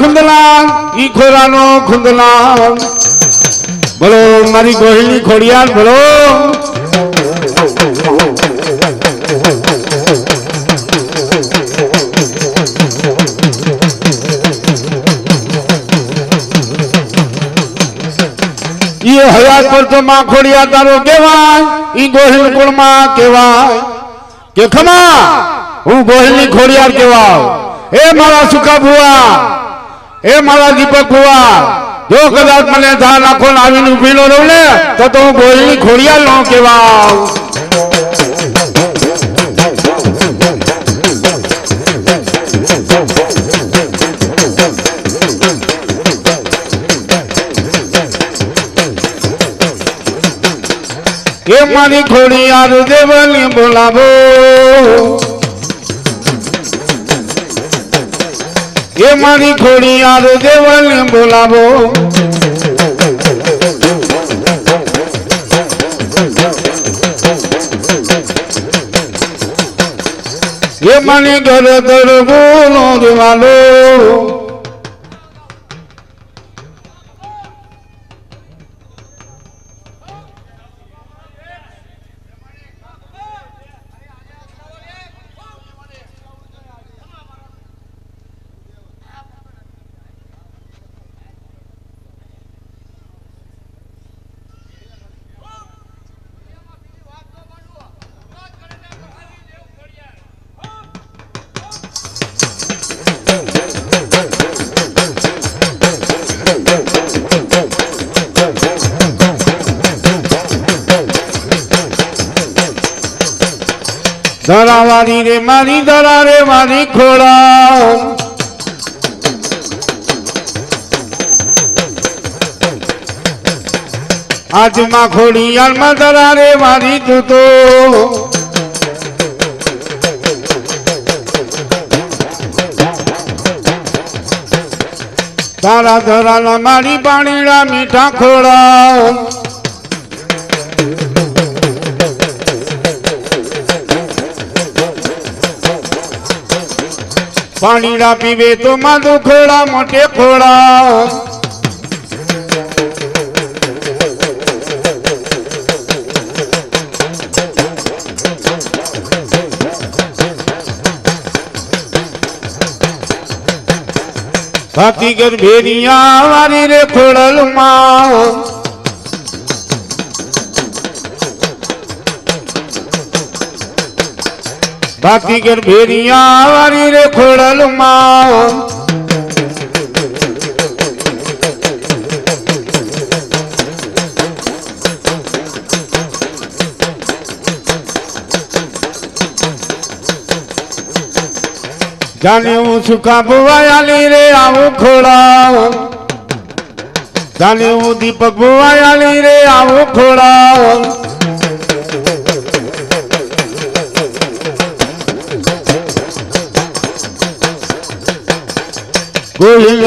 ખુંદલાલ ઈ ખોરાનો ખુંદલાલ બોલો, મારી ગોહિલની ખોડિયાર, બોલો. ઈ હયાત પર તો માં ખોડિયા તારો કહેવાય, ઈ ગોહિલ કુળમાં કહેવાય કે ખમા, હું ગોહિલની ખોડિયાર કહેવાય એ મારા સુકા ભુવા એ મારા દીપક જો કદાચ મને ધા નાખો આવીને ઊભી નો રહું ને, તો તો હું ગોહિલની ખોડિયાર નો કેવા એ મારી ખોડિયાર દેવની બોલાવો. એ મારી ખોડિયાર દેવાને બોલાવો. એ મને ઘર દર બોલો દેવાલો. ધરાવાળી રે, મારી ધરા રે, મારી ખોડા આજમાં ખોડી યારમાં ધરા રે, મારી તું તારા ધરાના મારી પાણીડા મીઠા ખોડા પાણીડા પીવે તો માધુ ખોડા મોટે ખોડા ભાતીગર ભેરિયા વારી રે ખોડલમાં કે ભેરિયા વારી રે ખોડલમાં જાને હું સુખા ભુવાયાલી રે આવું ખોડાવ જાને હું દીપક ભુવાયાલી રે આવું ખોડા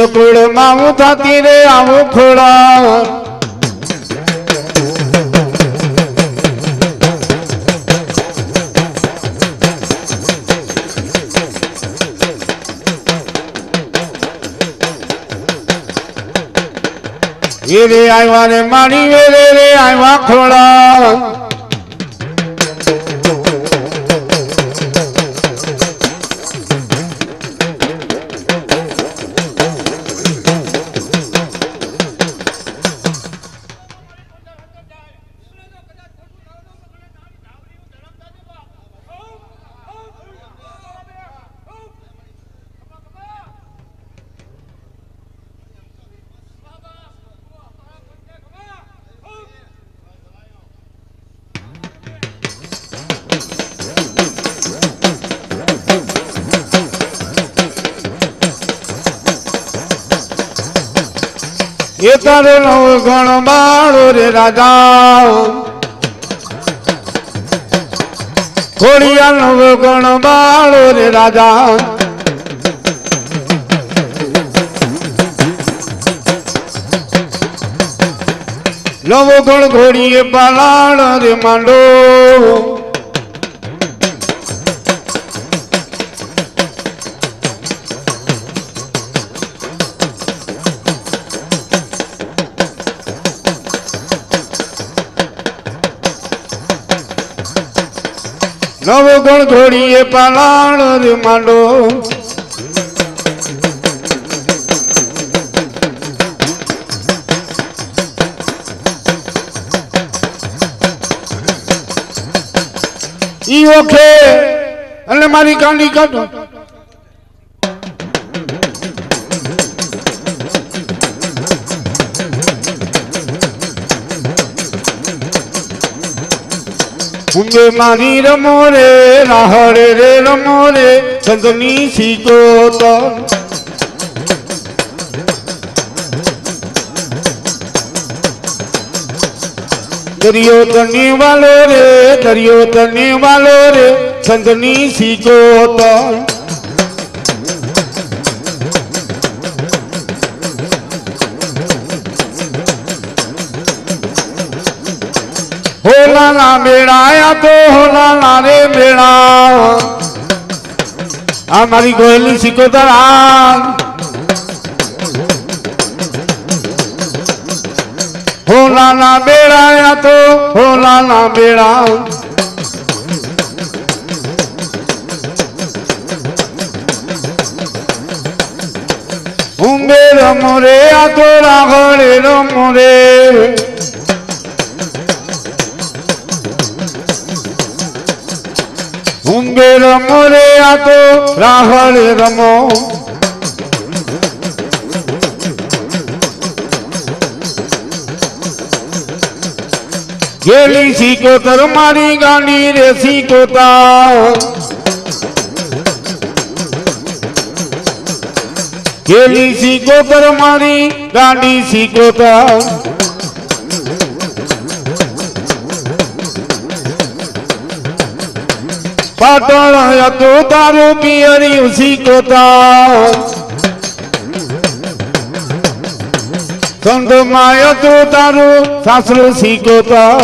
કુળ માવું થતી રે આવું ખોડા રે આવ્યા રે માણી રે રે આવ્યા ખોડા એ તારો નવ ગણ બાળો રે રાજા ખોડિયા નવ ગણ બાળો રે રાજા. નવ ગણ ઘોડીએ પાલાણ રે માંડો. નવ ગણ ઘોડીએ પાલાણ રે માંડો. ઈ ઓખે અને મારી કાંડી કાઢો. ઊંઘે મારી રમો રે રાહડે રે રમો રે સંતની શીખો તો દરિયો તને વાલો રે દરિયો તને વાલો રે સંતની શીખો તો હોલાના મેળાયા તો હોલાના રે મેળા આ મારી ગોયલી સિકોતર આ હોલાના મેળાયા તો હોલાના મેળા ઉંબે રમો રે આ તો રાઘડે રમો રે રમો રે આ તો રાહળ રમો. ગેલી સિકોતર મારી ગાંડી રે સિકોતા ગેલી સિકોતર મારી ગાંડી સિકોતા પાટણ હતું તારું પિયરિયું સંત માય તું તારું સાસરું શીખતા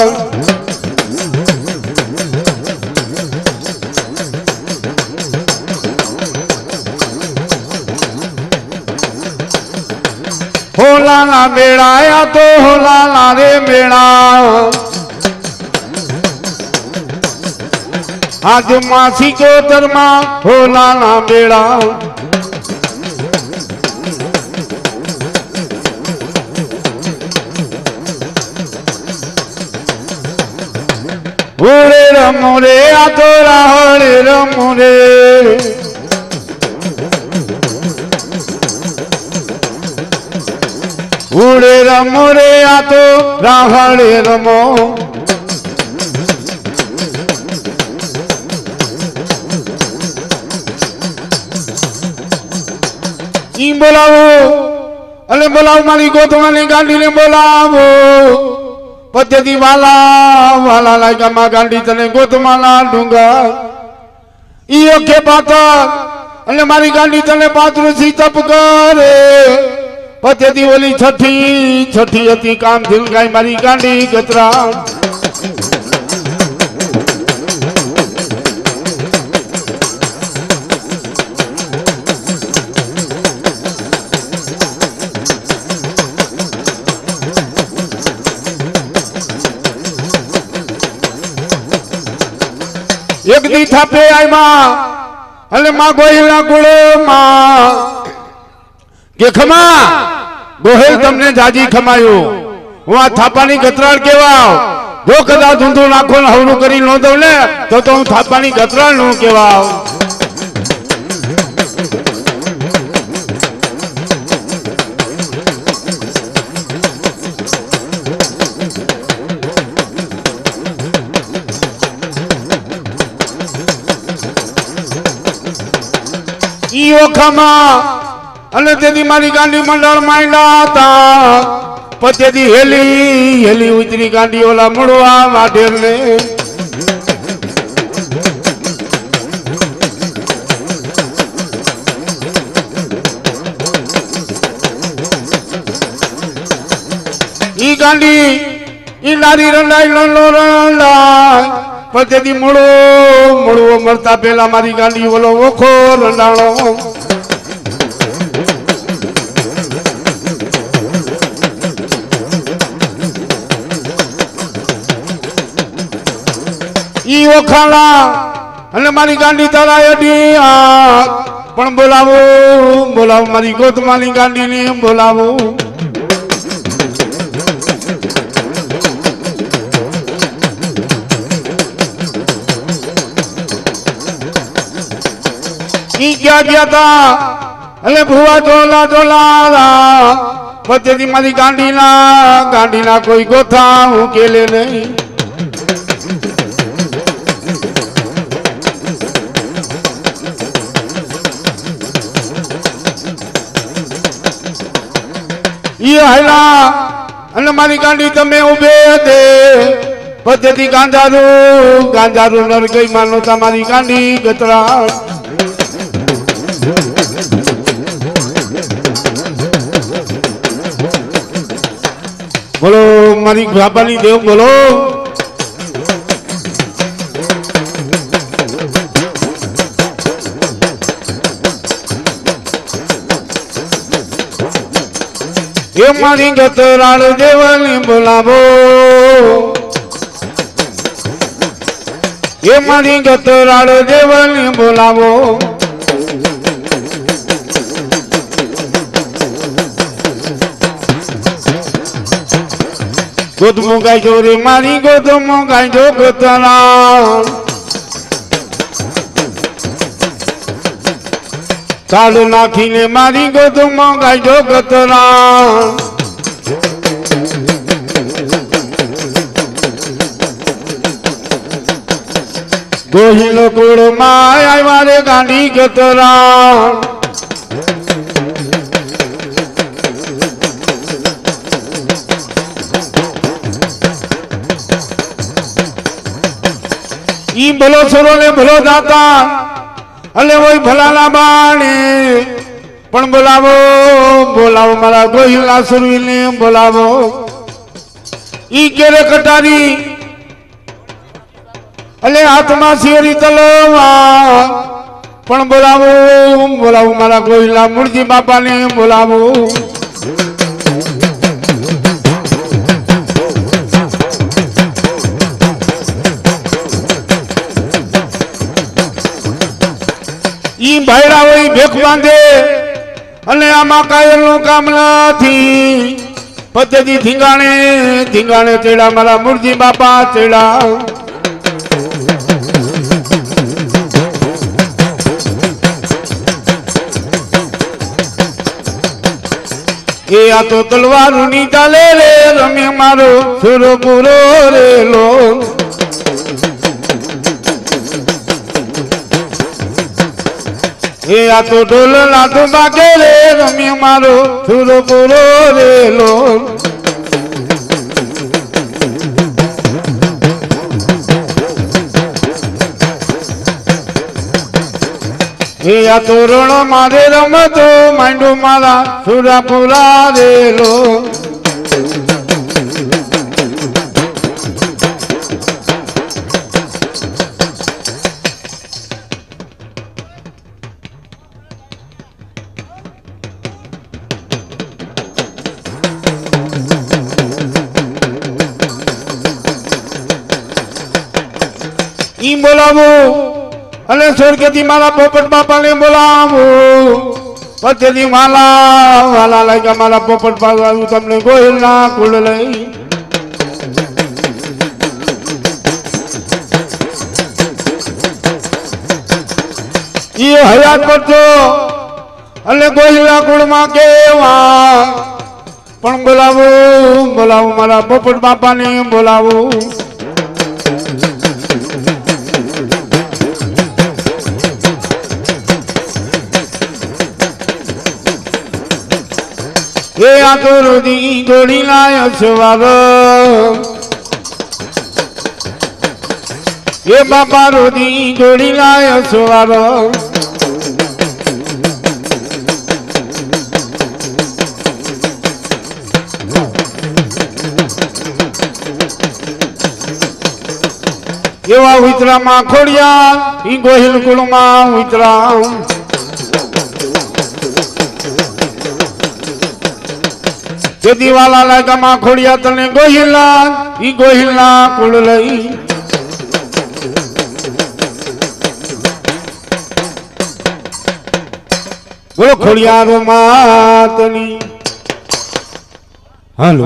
હોલાના મેળાયા તો હોલાના રે મેળા. આજ માસી કોતરમાં હોલાના મેળા ઓરે રમો રે આ તો રાહડે રમો રે ઉડે રમો ઈ બોલાવો. અને બોલાવ મારી ગોતવાની ગાંડીને બોલાવો. પદ્ધતિ વાલા વાલા લાયકામાં ગાંડી તને ગોતમાલા ડુંગર. ઈ ઓખે પાતર અને મારી ગાંડી તને પાત્ર તપ કરે. પદ્ધતિ ઓલી છઠ્ઠી છઠ્ઠી હતી કામ ધીલગાઈ મારી ગાંડી ગતરા ખમા? ગોહિલ તમને જાજી ખમાયું. હું આ થાપાની ગતરાળ કેવાવ જો કદાચ ઊંધું નાખો ને હવનું કરી નો દઉં ને, તો હું થાપાની ગતરાળનું કેવાવ ઈ અને તેથી મારી ગાંડી મંડળ માંડ્યા હતા. પછી હેલી હેલી ઉતરી ગાંડી ઓલા મળવા માટે ઈ ગાંડી, ઈ લારી રંડાઈ લંડો રંડાઈ. પછેથી મળો, મળવો મળતા પેલા મારી ગાંડી ઓલો ઓખો રંડાણો. ઈ ઓખાલા અને મારી ગાંડી તારા અડી આ પણ બોલાવો બોલાવો, મારી ગોતમાની ગાંડીને બોલાવો. ઈ ક્યાં ગયા તા? અને ભુવા ચોલા ચોલા પતેથી મારી ગાંડીના ગાંડીના કોઈ ગોથા હું કેલે નહીં. ઈ હાયલા અને મારી ગાંડી તમે ઉભે દે. પદ્ધતિ ગાંધારું. ગાંધારું નર ગઈ માનો તમારી ગાંડી ગતરા બોલો, મારી બાપાની દેવ બોલો. એ મારી ગતરાળ દેવાની બોલાવો. એ મારી ગતરાળ દેવાની બોલાવો. ગોદમો ગાઈજો રે મારી ગોદમો ગાઈજો ગતરાળ. ચાલુ નાખીને મારી ગોધમાં ગાઈજો ગતરા ગોહિલો કુળમાં આવ્યા રે ગાંડી ગતરા ઈ ભલો સરો ને ભલો દાતા. અલે હોય ભલાલા બાણે. પણ બોલાવો બોલાવો મારા ગોહિલા સુરવીને, બોલાવો. ઈ કેરે કટારી. અલે હાથમાં શેરી તલવા. પણ બોલાવો બોલાવો મારા ગોહિલા મૂળજી બાપાને, બોલાવો. ભેખ બાંધે અને આમાં કાયલનું કામ નથી. પદ્ધતિ ધીંગાણે ધીંગાણે ચેડા મારા મૂળજી બાપા ચેડા. એ આ તો તલવારની ચાલે રે રમે મારો સુરો પૂરો રે એ આ તો ઢોલ લાતો બાકે રે રમી મારો સુરો પૂરો રે લો. એ આ તોરણ મારે રમતો, માંડો મારા સુરાપુરા રેલો ઈ બોલાવો અને સ્વર્ગથી મારા પોપટ બાપાને બોલાવો. પછીથી માલા વાલા લાગ્યા મારા પોપટ બાપા તમને ગોહિલ ના કુળ લઈ. એ હયાત કરતો અને ગોહિલા કુળમાં કેવા? પણ બોલાવો બોલાવો મારા પોપટ બાપાને, બોલાવો. એ આ તો રોદી ગોળી લાય સવાર એ બાપા રોદી ગોળી લાય સવાર એવા ઉતરામાં ખોડિયા, ઈ ગોહિલ કુળમાં ઉતરા ચેતીવાલા ગમા ખોડિયા તને ગોહિલા ઈ ગોહિલા કુળ લઈ. બોલો ખોડિયારો માતની હાલો.